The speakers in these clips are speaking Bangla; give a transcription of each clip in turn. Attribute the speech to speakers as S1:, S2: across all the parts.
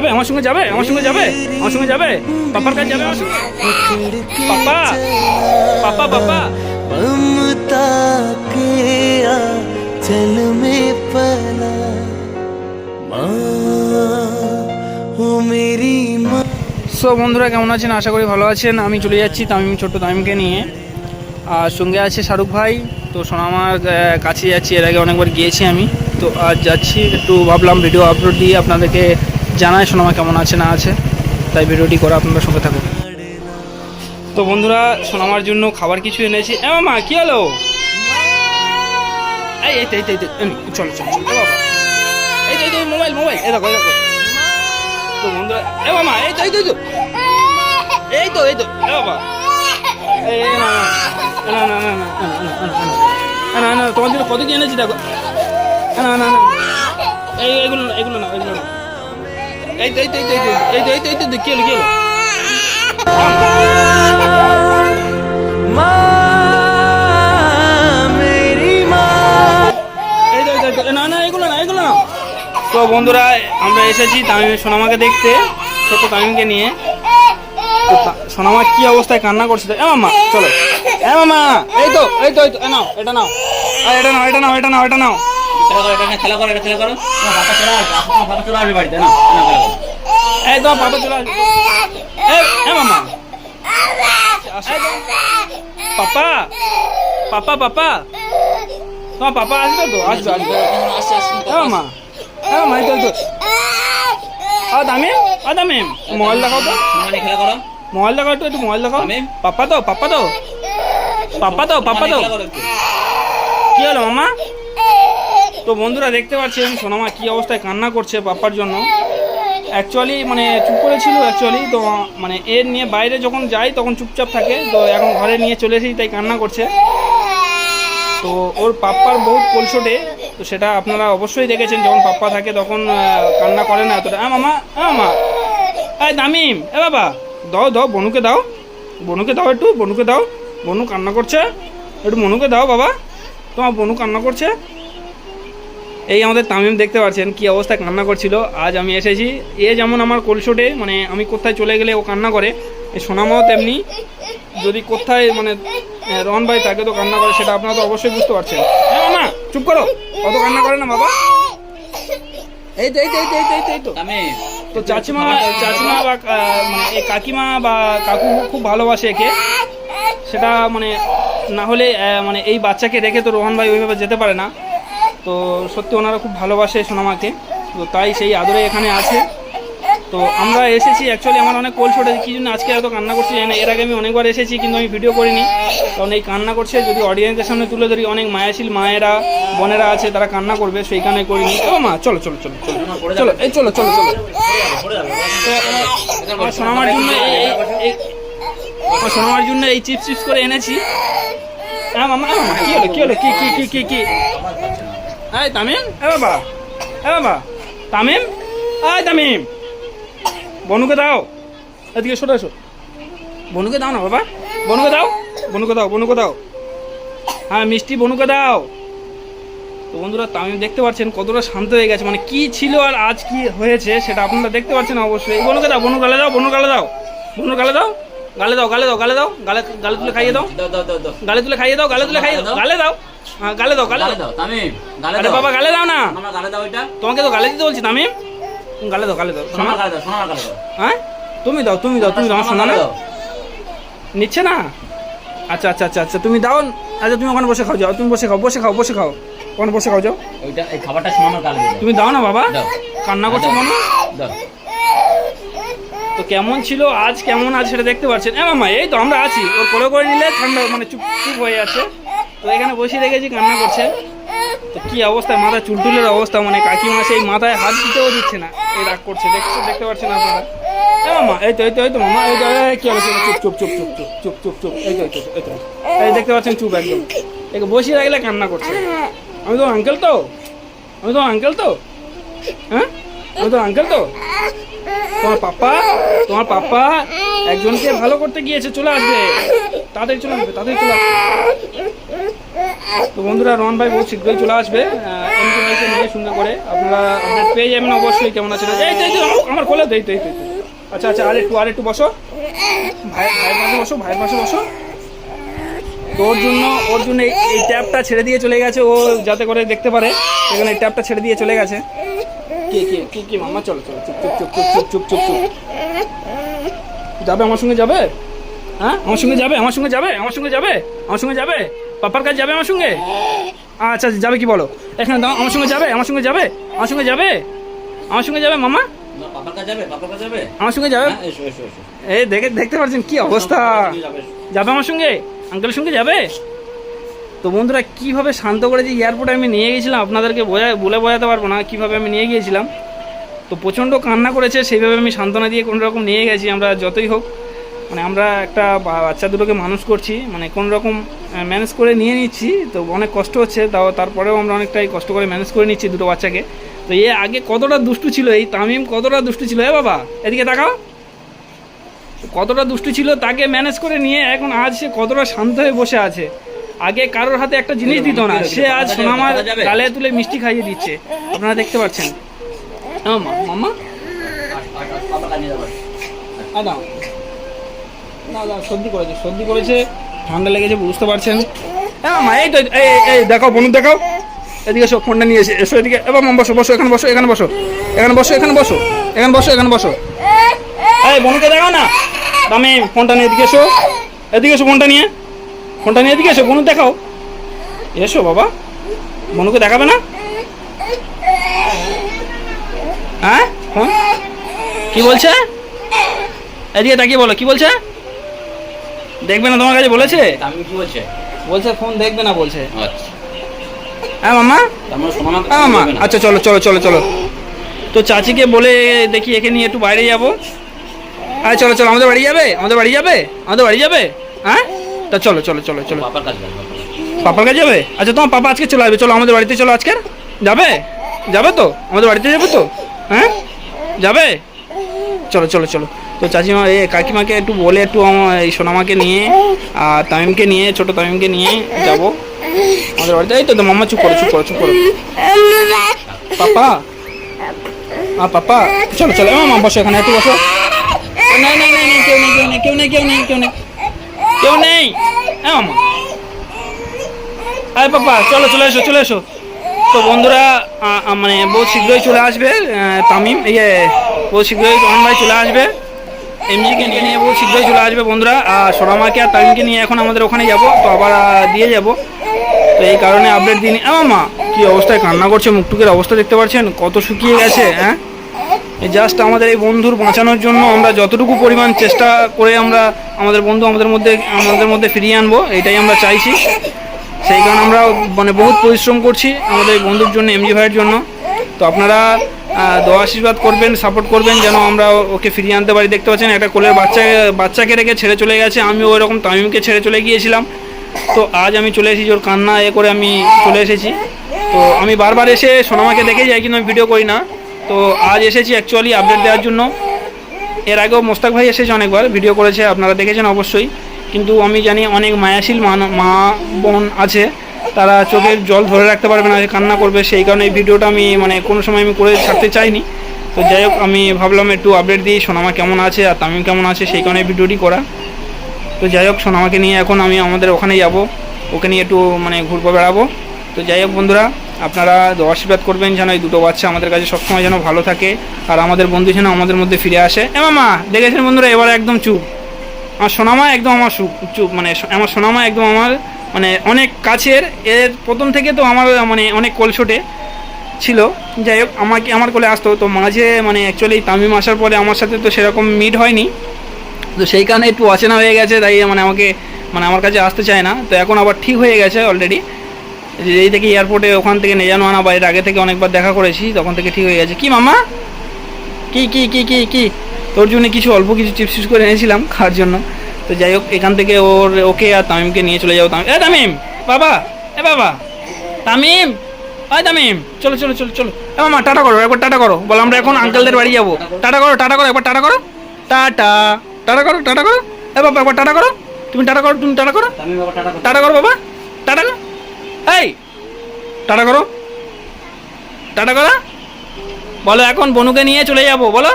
S1: যাবে? আমার সঙ্গে যাবে? আমার সঙ্গে যাবে? আমার সঙ্গে যাবে? পাপার কাছে যাবে পাপা! পাপা পাপা!
S2: চল মে
S1: সো বন্ধুরা কেমন আছেন? আশা করি ভালো আছেন। আমি চলে যাচ্ছি তামিম ছোট্ট তামিমকে নিয়ে। আর সঙ্গে আছে শাহরুখ ভাই। তো সোনামার কাছে যাচ্ছি। এর আগে অনেকবার গিয়েছি আমি। তো আজ যাচ্ছি। একটু ভাবলাম ভিডিও আপলোড দিয়ে আপনাদেরকে জানায় সোনামা কেমন আছে না আছে তাই ভিডিওটি করে আপনারা সঙ্গে থাকুন তো বন্ধুরা সোনামার জন্য খাবার কিছু এনেছি এ মামা কি হলো এই চলো বাবা এই তো এই মোবাইল মোবাইল দেখো দেখো তো বন্ধুরা এ মামা এই তো এই তো এই তো এই তো এ বাবা এই না না না না না না তোমার জন্য কত কি এনেছি দেখো না না না এইগুলো এগুলো না এগুলো না এই এই এই এই এই এই এই গেল গেল না না না তো বন্ধুরা আমরা এসেছি তামিম সোনামাকে দেখতে ছোট তামিমকে নিয়ে সোনামা কি অবস্থায় কান্না করছে এ মামা চলো এ মামা এই তো এই তো এই তো নাও এটা নাও এটা নাও এটা নাও এটা নাও এটা নাও
S3: খেলা করো এটা খেলা করো এটা খেলা করো। তোমার বাবা চলে আসবে তোমার বাবা চলে আসবে বাড়িতে না? না খেলা করো
S1: এই তো পাপা চলে আসবে। এ এ মামা। তো। পাপা পাপা পাপা। তোমার পাপা আসবে তো? আসবে আসবে। এ মামা। মামা এই তো এই দামিম? আ দামিম? মোবাইল দেখাও তো।
S3: খেলা করো।
S1: মোবাইল দেখাও একটু একটু মোবাইল দেখাও? পাপা তো পাপা তো। পাপা তো পাপা তো। কি হলো মামা? তো বন্ধুরা দেখতে পাচ্ছেন সোনামা কি অবস্থায় কান্না করছে পাপার জন্য। অ্যাকচুয়ালি মানে চুপ করেছিল অ্যাকচুয়ালি তো মানে এর নিয়ে বাইরে যখন যাই তখন চুপচাপ থাকে, তো এখন ঘরে নিয়ে চলে এসেছি, তাই কান্না করছে। তো ওর পাপ্পার বহুত কলসোটে, তো সেটা আপনারা অবশ্যই দেখেছেন, যখন পাপ্পা থাকে তখন কান্না করে না এতটা। হ্যাঁ মামা হ্যাঁ মামা। এই দামিম, এ বাবা, দাও দাও, বনুকে দাও। বনুকে দাও একটু, বনুকে দাও। বনু কান্না করছে। একটু বনুকে দাও বাবা। তোমার বনু কান্না করছে। এই আমাদের তামিম দেখতে পাচ্ছেন কি অবস্থায় কান্না করছিল। আজ আমি এসেছি। এ যেমন আমার কলসোটে মানে আমি কোথায় চলে গেলে ও কান্না করে সোনামাও তেমনি। যদি কোথায় মানে রন ভাই তাকে তো কান্না করে সেটা আপনারা তো অবশ্যই বুঝতে পারছেন। হ্যাঁ চুপ করো। অত কান্না করে না বাবা। এই তো এই তো এই তো এই তো, এই তো এই তো। চাচিমা চাচিমা বা মানে এই কাকিমা বা কাকু খুব ভালোবাসে একে। সেটা মানে না হলে মানে এই বাচ্চাকে রেখে তো রোহন ভাই ওইভাবে যেতে পারে না। তো সত্যি ওনারা খুব ভালোবাসে সোনামাকে। তো তাই সেই আদরে এখানে আছে। তো আমরা এসেছি অ্যাকচুয়ালি আমার অনেক কোল ছোটে কি জন্য আজকে এত কান্না করছি জানি না। এর আগে আমি অনেকবার এসেছি, কিন্তু আমি ভিডিও করিনি। কারণ এই কান্না করছে, যদি অডিয়েন্সের সামনে তুলে ধরি, অনেক মায়াশীল মায়েরা, বোনেরা আছে, তারা কান্না করবে, সেইখানে করিনি। ও মা, চলো চলো চলো চলো চলো, এই চলো চলো চলো। সোনামার জন্য সোনামার জন্য এই চিপস চিপস করে এনেছি। হ্যাঁ হ্যাঁ মামা, কি হলো কি হলো, কি কি কি কি কি? এই তামিম? এ বাবা এ বাবা তামিম? এই তামিম। বনুকে দাও। এদিকে সরে এসো। বনুকে দাও না বাবা। বনুকে দাও বনুকে দাও বনুকে দাও। হ্যাঁ মিষ্টি বনুকে দাও। তো বন্ধুরা তামিম দেখতে পাচ্ছেন কতটা শান্ত হয়ে গেছে। মানে কি ছিল আর আজ কি হয়েছে সেটা আপনারা দেখতে পাচ্ছেন অবশ্যই। এই বনুকে দাও বনু গালে দাও বনু গালে দাও। বনু গালে দাও গালে দাও গালে দাও গালে দাও গালে গালে তুলে খাইয়ে দাও।
S3: দাও দাও দাও দাও।
S1: গালে তুলে খাইয়ে দাও গালে তুলে খাইয়ে দাও গালে দাও। গালে দাও গালে দাও।
S3: তামিম গালে দাও।
S1: বাবা গালে দাও না।
S3: আমার গালে দাও এটা।
S1: তোমাকে তো গালে দিতে বলছি তামিম। গালে দাও গালে দাও। শোনা
S3: গালে দাও সোনার গালে দাও।
S1: হ্যাঁ? তুমি দাও তুমি দাও তুমি দাও আমার শোনা না। নিচ্ছে না? আচ্ছা আচ্ছা আচ্ছা আচ্ছা তুমি দাও। আচ্ছা তুমি ওখানে বসে খাও যাও। তুমি বসে খাও বসে খাও বসে খাও। ওখানে বসে খাও যাও।
S3: ওইটা এই খাবারটা গালে দাও
S1: তুমি দাও না বাবা। কান্না করছ মনে
S3: দাও।
S1: তো কেমন ছিল আজ? কেমন আছে সেটা দেখতে পাচ্ছেন? এ মামা এই তো আমরা আছি। ওর কোলে করে নিলে ঠান্ডা মানে চুপ চুপ হয়ে যাচ্ছে তো এখানে বসিয়ে রেখেছি, কান্না করছে। তো কি অবস্থা মাথা চুলটুলের অবস্থা মানে কাকিমা সেই মাথায় হাত দিতেও দিচ্ছে না। এই রাগ করছে দেখছ দেখতে পাচ্ছেন আপনারা? মামা, এই তো এই তো তো মামা কি চুপ চুপ চুপ চুপ চুপ চুপ চুপ দেখতে পাচ্ছেন চুপ বসিয়ে রাখলে কান্না করছে। আমি তো আঙ্কেল তো? আমি তো আঙ্কেল তো? হ্যাঁ? আমি তো আঙ্কেল তো? তোমার পাপা? তোমার একজনকে ভালো করতে গিয়েছে, চলে আসবে। তাদের চলে আসবে, তাদের চলে আসবে। তো বন্ধুরা রন ভাই বহু শীঘ্রই চলে আসবে। সুন্দর করে আপনারা আপডেট পেয়ে যাবেন অবশ্যই, কেমন আছে? এই তো আমার খোলা দেই তো, এই আচ্ছা আচ্ছা আর একটু আর একটু বসো। ভাই ভাইয়ের পাশে বসো, ভাইয়ের পাশে বসো। ওর জন্য ওর জন্য এই ট্যাপটা ছেড়ে দিয়ে চলে গেছে, ও যাতে করে দেখতে পারে। এখানে ট্যাপটা ছেড়ে দিয়ে চলে গেছে। কে কে কে কে, মামা, চলো চলো, চুপ চুপ চুপ চুপ চুপ চুপ চুপ। যাবে আমার সঙ্গে, যাবে? হ্যাঁ? আমার সঙ্গে যাবে? আমার সঙ্গে যাবে? আমার সঙ্গে যাবে? আমার সঙ্গে যাবে? পাপার কাছে যাবে আমার সঙ্গে? আচ্ছা আচ্ছা, যাবে কি বলো? এখানে দাও আমার সঙ্গে যাবে? আমার সঙ্গে যাবে? আমার সঙ্গে যাবে? আমার সঙ্গে যাবে মামা? আমার সঙ্গে যাবে?
S3: হ্যাঁ,
S1: এই দেখে দেখতে পাচ্ছেন কি অবস্থা?
S3: যাবে,
S1: আমার সঙ্গে? আঙ্কেলের সঙ্গে যাবে? তো বন্ধুরা কীভাবে শান্ত করে যে এয়ারপোর্টে আমি নিয়ে গেছিলাম আপনাদেরকে বোঝা বলে বোঝাতে পারব না কীভাবে আমি নিয়ে গিয়েছিলাম। তো প্রচণ্ড কান্না করেছে সেইভাবে আমি সান্ত্বনা দিয়ে কোনো রকম নিয়ে গেছি আমরা যতই হোক। মানে আমরা একটা বাচ্চা দুটোকে মানুষ করছি মানে কোন রকম ম্যানেজ করে নিয়ে নিচ্ছি তো অনেক কষ্ট হচ্ছে তাও তারপরেও আমরা অনেকটাই কষ্ট করে ম্যানেজ করে নিচ্ছি দুটো বাচ্চাকে। তো এ আগে কতটা দুষ্টু ছিল এই তামিম কতটা দুষ্টু ছিল এ বাবা এদিকে তাকাও। কতটা দুষ্টু ছিল তাকে ম্যানেজ করে নিয়ে এখন আজ সে কতটা শান্ত হয়ে বসে আছে। আগে কারোর হাতে একটা জিনিস দিত না সে আজ সোনামার গালে তুলে মিষ্টি খাইয়ে দিচ্ছে। আপনারা দেখতে পাচ্ছেন। হ্যাঁ মাম্মা?
S3: আস, আস, আস, পাপার কাছে যাবে
S1: আ দাও না না সর্দি করেছে সর্দি করেছে, ঠান্ডা লেগেছে বুঝতে পারছেন। হ্যাঁ মা, এই তো, এই দেখাও বনু দেখাও। এদিকে এসো, ফোনটা নিয়ে এসে, এসো এদিকে। এবার মাম বসো বসো, এখানে বসো এখানে বসো এখানে বসো এখানে বসো এখানে বসো এখানে বসো। এই বনুকে দেখাও না। দামে, ফোনটা নিয়ে এদিকে এসো। এদিকে এসো, ফোনটা নিয়ে। ফোনটা নিয়ে এদিকে এসো বনু দেখাও। এসো, বাবা। বনুকে দেখাবে না? হ্যাঁ? ফোন কি বলছে? এদিকে তাকিয়ে বলো, কি বলছে? দেখবে না তোমার কাছে বলেছে?
S3: আমি কি বলছে?
S1: বলছে ফোন দেখবে না বলছে।
S3: আচ্ছা।
S1: হ্যাঁ মামা?
S3: মানে
S1: হ্যাঁ মামা। আচ্ছা চলো চলো চলো চলো। তো চাচিকে বলে দেখি একে নিয়ে একটু বাইরে যাব। আরে চলো চলো আমাদের বাড়ি যাবে? আমাদের বাড়ি যাবে? আমাদের বাড়ি যাবে? হ্যাঁ? তা চলো চলো চলো চলো।
S3: পাপার কাছে যাবে পাপার কাছে।
S1: পাপার কাছে যাবে? আচ্ছা তোমার পাপা আজকে চলে আসবে। চলো আমাদের বাড়িতে চলো আজকের। যাবে? যাবে তো? আমাদের বাড়িতে যাবে তো? হ্যাঁ? যাবে? চলো চলো চলো। তো চাচিমা, এ কাকিমাকে একটু বলে একটু আমার এই সোনামাকে নিয়ে, আর তামিমকে নিয়ে, ছোট তামিমকে নিয়ে যাব আমাদের বাড়িতে। এই তো মাম্মা চুপ করো চুপ করো চুপ করো। পাপা? আ পাপা? চলো চলো মামা বসো এখানে, একটু বসো। নেই নেই নেই, কেউ নেই কেউ নেই কেউ নেই কেউ নেই কেউ নেই কেউ নেই। মামা আরে, পাপা, চলো, চলে এসো চলে এসো। তো বন্ধুরা মানে বহু শীঘ্রই চলে আসবে তামিম ইয়ে বহু শীঘ্রই রহন ভাই চলে আসবে। এমজিকে নিয়ে বহু শীঘ্রই চলে আসবে বন্ধুরা। আর সোনামাকে আর তামিমকে নিয়ে এখন আমাদের ওখানে যাব, তো আবার দিয়ে যাব। তো এই কারণে আপডেট দিন আমার মা কী অবস্থায় কান্না করছে, মুখটুকের অবস্থা দেখতে পাচ্ছেন? কত শুকিয়ে গেছে হ্যাঁ? জাস্ট আমাদের এই বন্ধুর বাঁচানোর জন্য আমরা যতটুকু পরিমাণ চেষ্টা করে আমরা আমাদের বন্ধু আমাদের মধ্যে আমাদের মধ্যে ফিরিয়ে আনব, এটাই আমরা চাইছি। সেই কারণে আমরা মানে বহুত পরিশ্রম করছি আমাদের বন্ধুর জন্য, এমজি ভাইয়ের জন্য। তো আপনারা দোয়া আশীর্বাদ করবেন সাপোর্ট করবেন, যেন আমরা ওকে ফিরিয়ে আনতে পারি। দেখতে পাচ্ছেন, একটা কোলের বাচ্চা, বাচ্চাকে রেখে ছেড়ে চলে গেছে। আমি ওই রকম তামিমকে ছেড়ে চলে গিয়েছিলাম। তো আজ আমি চলে এসেছি, ওর কান্না এ করে আমি চলে এসেছি। তো আমি বারবার এসে সোনামাকে দেখে যাই, কিন্তু আমি ভিডিও করি না। তো আজ এসেছি অ্যাকচুয়ালি আপডেট দেওয়ার জন্য। এর আগেও মোস্তাক ভাই এসেছে অনেকবার ভিডিও করেছে, আপনারা দেখেছেন অবশ্যই। কিন্তু আমি জানি অনেক মায়াশীল মা বোন আছে। তারা চোখের জল ধরে রাখতে পারবে না কান্না করবে, সেই কারণে এই ভিডিওটা আমি মানে কোনো সময় আমি করে ছাড়তে চাইনি। তো যাই হোক, আমি ভাবলাম একটু আপডেট দিই, সোনামা কেমন আছে আর তামিম কেমন আছে, সেই কারণে ভিডিওটি করা। তো যাই হোক, সোনামাকে নিয়ে এখন আমি আমাদের ওখানে যাব, ওকে নিয়ে একটু মানে ঘুরবো, বেড়াবো। তো যাই হোক, বন্ধুরা, আপনারা আশীর্বাদ করবেন যেন এই দুটো বাচ্চা আমাদের কাছে সবসময় যেন ভালো থাকে আর আমাদের বন্ধু যেন আমাদের মধ্যে ফিরে আসে। এ মামা, দেখেছেন বন্ধুরা, এবার একদম চুপ। আমার সোনামা একদম আমার চুপ মানে আমার সোনামা একদম আমার মানে অনেক কাছের, এর প্রথম থেকে তো আমার মানে অনেক কলছোটে ছিল। যাই হোক, আমাকে, আমার কোলে আসতো, তো মাঝে মানে অ্যাকচুয়ালি তামিম আসার পরে আমার সাথে তো সেরকম মিট হয়নি। তো সেই কারণে একটু অচেনা হয়ে গেছে, তাই মানে আমাকে মানে আমার কাছে আসতে চায় না। তো এখন আবার ঠিক হয়ে গেছে অলরেডি যেই থেকে এয়ারপোর্টে ওখান থেকে নিয়ে নেজানো আনা বাইরে আগে থেকে অনেকবার দেখা করেছি, তখন থেকে ঠিক হয়ে গেছে। কি মামা কি কি কি কি কি? তোর জন্য কিছু অল্প কিছু চিপস করে এনেছিলাম খাওয়ার জন্য। তো যাই হোক এখান থেকে ওর ওকে আর তামিমকে নিয়ে চলে যাব। তামিম এ তামিম বাবা এ বাবা। তামিম আয় তামিম। চলো চলো চলো চলো। এ মামা টাটা করো একবার টাটা করো। বলো আমরা এখন আঙ্কেলদের বাড়ি যাব। টাটা করো টাটা করো একবার টাটা করো। টাটা। টাটা করো টাটা করো। এ বাবা একবার টাটা করো। তুমি টাটা করো তুমি টাটা করো।
S3: টাটা
S1: করো। বাবা। টাটা করো। এই টাটা করো। টাটা করো। বলো এখন বনুকে নিয়ে চলে যাব বলো।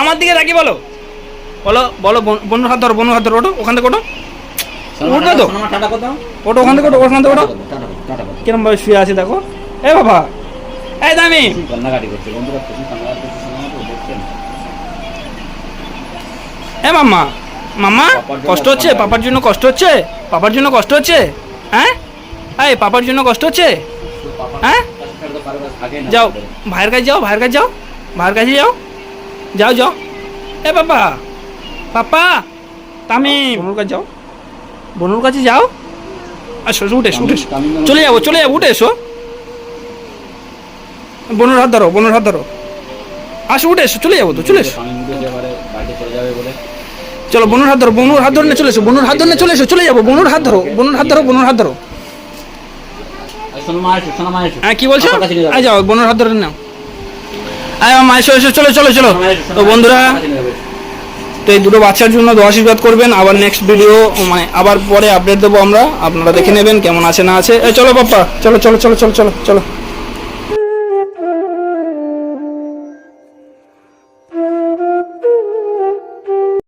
S1: আমার দিকে রাখি বলো। বলো বলো, বন- বনুর হাত ধরো, বনুর হাত ধরো ওটো ওখান থেকে ওটো উঠবে তো? ওটো ওখান থেকে ওটো ওখান থেকে ওটো। কিরম ভাবে শুয়ে আছে দেখো। এ বাবা এই দামি।
S3: বন্ধুরা
S1: এ মাম্মা মাম্মা, কষ্ট হচ্ছে? পাপার জন্য কষ্ট হচ্ছে? পাপার জন্য কষ্ট হচ্ছে? হ্যাঁ? এই, পাপার জন্য কষ্ট হচ্ছে? হ্যাঁ? যাও, ভাইয়ের কাছে যাও, ভাইয়ের কাছে যাও, ভাইয়ের কাছে যাও। যাও যাও। এ বাবা পাপা তামি বনুর কাছে যাও। বনুর কাছে যাও? আসো উঠে এসো, উঠে। চলে যাব চলে যাব উঠে এসো। বনুর হাত ধরো বনুর হাত ধরো। আসো উঠে এসো চলে যাব তো চলে এসো।
S3: চলে
S1: বনুর হাত ধরো বনুর হাত ধরে চলে এসো বনুর হাত ধরে চলে এসো চলে যাব বনুর হাত ধরো বনুর হাত ধরো বনুর হাত ধরো। হ্যাঁ কি বলছো। আয় যাও বনুর হাত ধরে নাও। আয় মা এসো এসো চলো চলো চলো। তো বন্ধুরা
S3: পাপার কাছে নিয়ে যাবে।
S1: তো এই দুটো বাচ্চার জন্য দোয়া আশীর্বাদ করবেন। আবার নেক্সট ভিডিও মানে আবার পরে আপডেট দেবো আমরা। আপনারা দেখে নেবেন কেমন আছে না আছে। চলো পাপ্পা, চলো চলো চলো চলো চলো চলো।